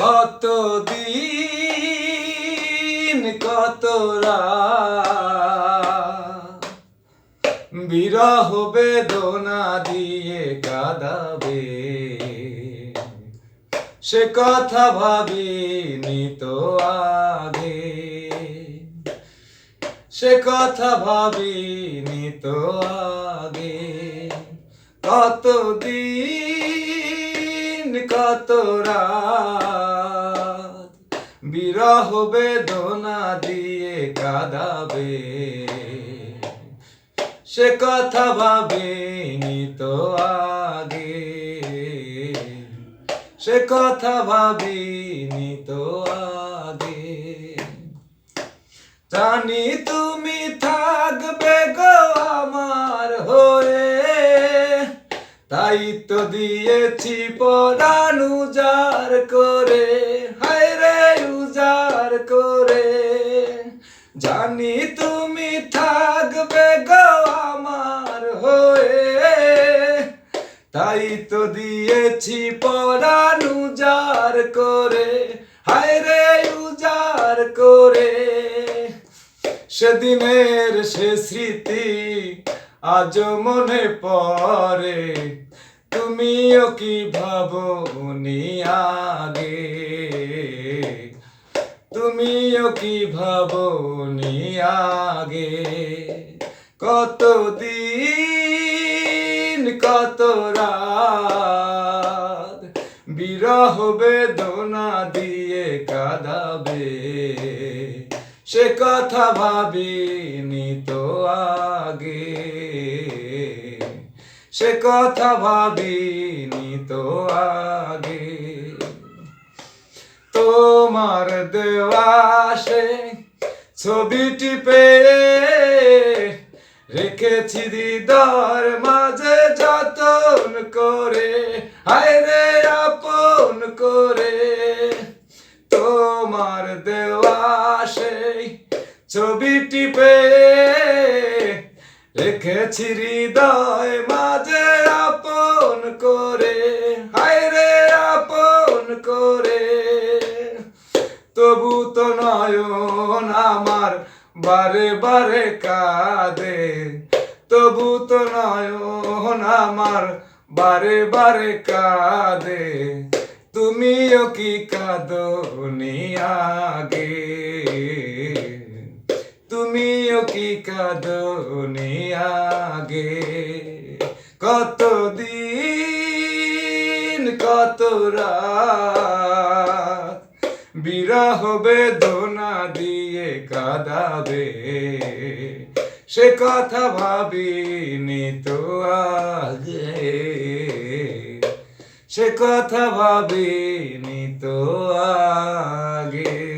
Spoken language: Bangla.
কত দিন কত বিরহ বেদনা দিয়ে কাঁদাবে। সে কথা ভাবিনি তো আগে। সে কথা ভাবিনি তো আগে। কত দিন কত রাত? বিরহ বেদনা দিয়ে কাঁদাবে। সে কথা ভাবিনি তো আগে। সে কথা ভাবিনি তো আগে। জানি তুমি তো দিয়েছি পরাণ উজার করে। হায় রে উজার করে। জানি তুমি থাকবে গো আমার হয়ে। তাই তো দিয়েছি পরাণ উজার করে। হায় রে উজার করে। সেদিনের সে স্মৃতি আজ মনে পড়ে, তুমিও কি ভাবনি আগে? তুমিও কি ভাবনি আগে? কত দিন কত রাত? বিরহ বেদনা দিয়ে কাঁদাবে, সে কথা ভাবিনি তো আগে। সে কথা ভাবিনি তো আগে। তোমার দেওয়াসে ছবিটি পেয়ে রেখেছি হৃদর মাঝে যতন করে। হায় রে আপন করে। তোমার দেওয়াসে ছবিটি পেয়ে রেখেছি হৃদয় মাঝে আপন করে। হায় রে আপন করে। তবু তো নয়ন আমার বারে বারে কাঁদে। তবু তো নয়ন আমার বারে বারে কাঁদে। তুমিও কি কাঁদনি আগে? তুমিও কি আগে কত দিন কত রাত? বিরহ বেদনা দিয়ে কাঁদাবে। সে কথা ভাবিনি তো আগে সে কথা ভাবিনি তো আগে।